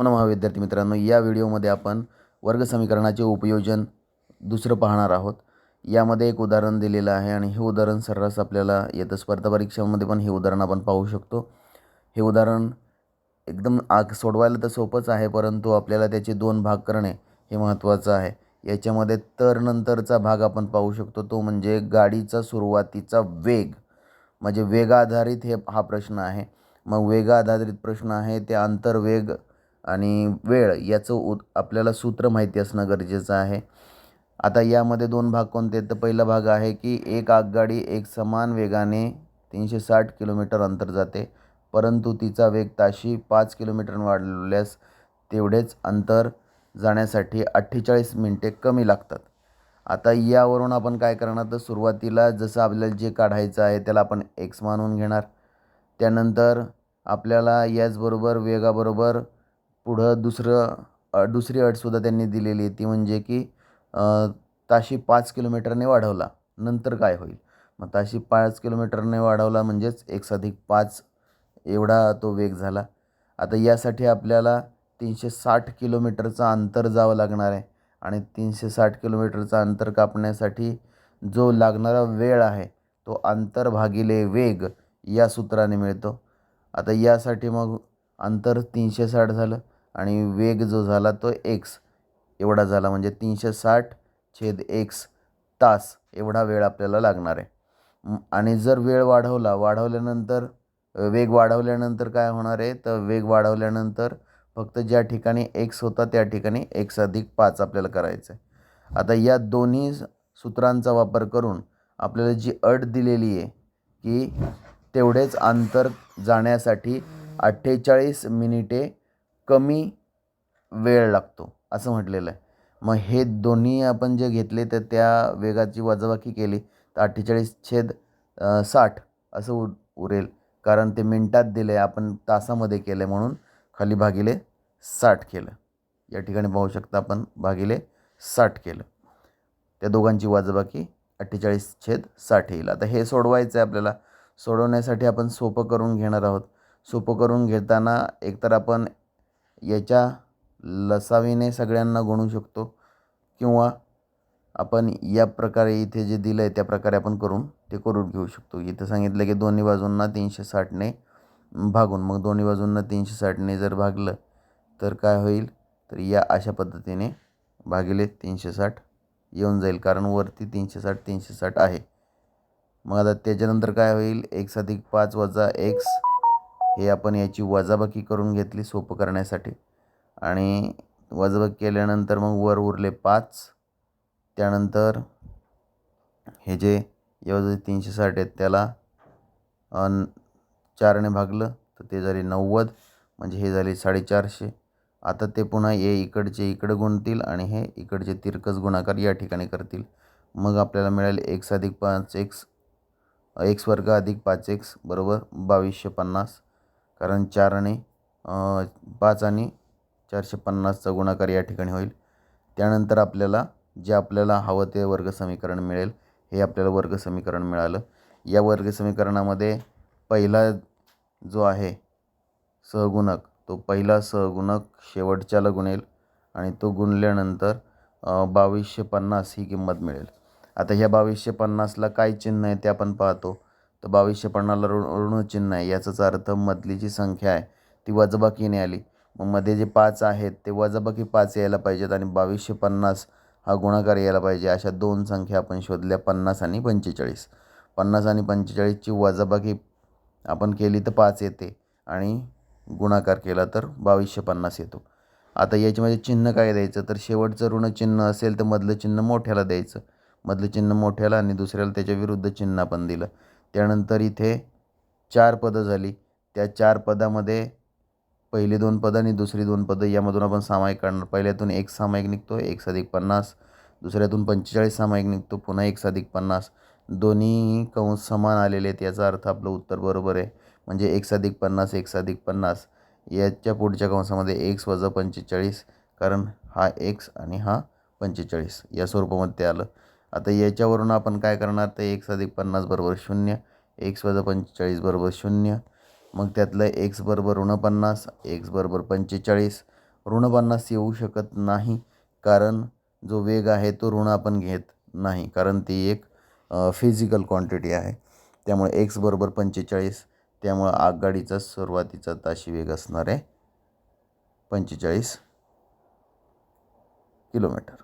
नमः विद्यार्थी मित्रांनो या व्हिडिओमध्ये आपण वर्ग समीकरणाचे उपयोजन दुसरं पाहणार आहोत. यामध्ये एक उदाहरण दिलेलं आहे आणि हे उदाहरण सर्रास आपल्याला येतं. स्पर्धा परीक्षांमध्ये पण हे उदाहरण आपण पाहू शकतो. हे उदाहरण एकदम आग सोडवायला तर सोपंच आहे परंतु आपल्याला त्याचे दोन भाग करणे हे महत्त्वाचं आहे. याच्यामध्ये तर नंतरचा भाग आपण पाहू शकतो. तो म्हणजे गाडीचा सुरुवातीचा वेग. म्हणजे वेगाधारित हे हा प्रश्न आहे. मग वेगाधारित प्रश्न आहे ते आंतरवेग आणि वेळ याचं उ आपल्याला सूत्र माहिती असणं गरजेचं आहे. आता यामध्ये दोन भाग कोणते? तर पहिला भाग आहे की एक आगगाडी एक समान वेगाने तीनशे साठ किलोमीटर अंतर जाते परंतु तिचा वेग ताशी पाच किलोमीटर वाढवल्यास तेवढेच अंतर जाण्यासाठी अठ्ठेचाळीस मिनटे कमी लागतात. आता यावरून आपण काय करणार? तर सुरुवातीला जसं आपल्याला जे काढायचं आहे त्याला आपण एक्स मानून घेणार. त्यानंतर आपल्याला याचबरोबर वेगाबरोबर पुढं दुसरं दुसरी अटसुद्धा त्यांनी दिलेली आहे ती म्हणजे की ताशी पाच किलोमीटरने वाढवला. नंतर काय होईल? मग ताशी पाच किलोमीटरने वाढवला म्हणजेच एक्स अधिक पाच एवढा तो वेग झाला. आता यासाठी आपल्याला तीनशे साठ किलोमीटरचं अंतर जावं लागणार आहे. आणि तीनशे साठ किलोमीटरचं अंतर कापण्यासाठी जो लागणारा वेळ आहे तो अंतर भागिले वेग या सूत्राने मिळतो. आता यासाठी मग अंतर तीनशे साठ झालं. आणि वेग जो झाला तो एक्स एवढा झाला म्हणजे तीनशे साठ छेद एक्स तास एवढा वेळ आपल्याला लागणार आहे. आणि जर वेळ वाढवला वाढवल्यानंतर वेग वाढवल्यानंतर काय होणार आहे? तर वेग वाढवल्यानंतर फक्त ज्या ठिकाणी एक्स होता त्या ठिकाणी एक्स अधिक पाच आपल्याला करायचं आहे. आता या दोन्ही सूत्रांचा वापर करून आपल्याला जी अट दिलेली आहे की तेवढेच अंतर जाण्यासाठी अठ्ठेचाळीस मिनिटे कमी वेळ लागतो असं म्हटलेलं आहे. मग हे दोन्ही आपण जे घेतले तर त्या वेगाची वजाबाकी केली तर अठ्ठेचाळीस छेद साठ असं उ उरेल. कारण ते मिनटात दिलं आहे आपण तासामध्ये केलं आहे म्हणून खाली भागिले साठ केलं. या ठिकाणी पाहू शकता आपण भागिले साठ केलं. त्या दोघांची वजाबाकी अठ्ठेचाळीस छेद साठ येईल. आता हे सोडवायचं आहे आपल्याला. सोडवण्यासाठी आपण सोपं करून घेणार आहोत. सोपं करून घेताना एकतर आपण याच्या लसावीने सगळ्यांना गुणू शकतो किंवा आपण या प्रकारे इथे जे दिलं आहे त्या प्रकारे आपण करून ते करून घेऊ शकतो. इथं सांगितलं की दोन्ही बाजूंना तीनशे साठने भागून मग दोन्ही बाजूंना तीनशे साठने जर भागलं तर काय होईल? तर या अशा पद्धतीने भागिले तीनशे साठ येऊन जाईल कारण वरती तीनशे साठ तीनशे साठ आहे. मग आता त्याच्यानंतर काय होईल? एक्स अधिक पाच वजा एक्स हे आपण याची वजाबाकी करून घेतली सोपं करण्यासाठी. आणि वजाबाकी केल्यानंतर मग वर उरले पाच. त्यानंतर हे जे एवढे तीनशे साठ आहेत त्याला चारने भागलं तर ते झाले नव्वद. म्हणजे हे झाले साडेचारशे. आता ते पुन्हा हे इकडचे इकडं गुणतील आणि हे इकडचे तिरकस गुणाकार या ठिकाणी करतील. मग आपल्याला मिळेल एक्स अधिक पाच एक्स एक्स वर्ग अधिक पाच एक्स बरोबर बावीसशे पन्नास. कारण चार आणि पाच आणि चारशे पन्नासचा गुणाकार या ठिकाणी होईल. त्यानंतर आपल्याला जे आपल्याला हवं ते वर्ग समीकरण मिळेल. हे आपल्याला वर्ग समीकरण मिळालं. या वर्ग समीकरणामध्ये पहिला जो आहे सहगुणक तो पहिला सहगुणक शेवटच्याला गुणेल आणि तो गुणल्यानंतर बावीसशे पन्नास ही किंमत मिळेल. आता ह्या बावीसशे पन्नासला काय चिन्ह आहे ते आपण पाहतो. तर बावीसशे पन्नासला ऋण ऋणचिन्ह आहे. याचाच अर्थ मधली जी संख्या आहे ती वजबाकीने आली. मग मध्ये जे पाच आहेत ते वजाबाकी पाच यायला पाहिजेत आणि बावीसशे पन्नास हा गुणाकार यायला पाहिजे. अशा दोन संख्या आपण शोधल्या पन्नास आणि पंचेचाळीस. पन्नास आणि पंचेचाळीसची वजाबाकी आपण केली तर पाच येते आणि गुणाकार केला तर बावीसशे पन्नास येतो. आता याच्यामध्ये चिन्ह काय द्यायचं? तर शेवटचं ऋणचिन्ह असेल तर मधलं चिन्ह मोठ्याला द्यायचं. मधलं चिन्ह मोठ्याला आणि दुसऱ्याला त्याच्या विरुद्ध चिन्ह आपण दिलं. त्यानंतर इथे चार पदं झाली. त्या चार पदामध्ये पहिली दोन पदं आणि दुसरी दोन पदं यामधून आपण सामायिक काढणार. पहिल्यातून एक सामायिक निघतो एक साधिक पन्नास. दुसऱ्यातून पंचेचाळीस सामायिक निघतो पुन्हा एक साधिक पन्नास. दोन्ही कंस समान आलेले आहेत याचा अर्थ आपलं उत्तर बरोबर आहे. म्हणजे एक साधिक पन्नास एक साधिक पन्नास. याच्या पुढच्या कंसामध्ये एक्स वजा पंचेचाळीस कारण हा एक्स आणि हा पंचेचाळीस. या स्वरूपामध्ये ते आलं. आता याच्यावरून आपण काय करणार? तर एक्स अधिक पन्नास बरोबर शून्य एक्स वजा पंचेचाळीस बरोबर शून्य मग त्यातलं एक्स बरोबर ऋण पन्नास एक्स बरोबर पंचेचाळीस. ऋण पन्नास येऊ शकत नाही कारण जो वेग आहे तो ऋण आपण घेत नाही कारण ती एक फिजिकल क्वांटिटी आहे. त्यामुळे एक्स बरोबर पंचेचाळीस त्यामुळं आगगाडीचा सुरुवातीचा ताशी वेग असणार आहे पंचेचाळीस किलोमीटर.